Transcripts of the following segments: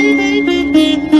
Thank you.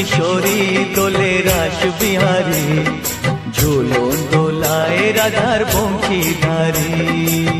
কিশোরী দোলে রাস বিহারী ঝুলন দোলায় রাধার বংশীধারী।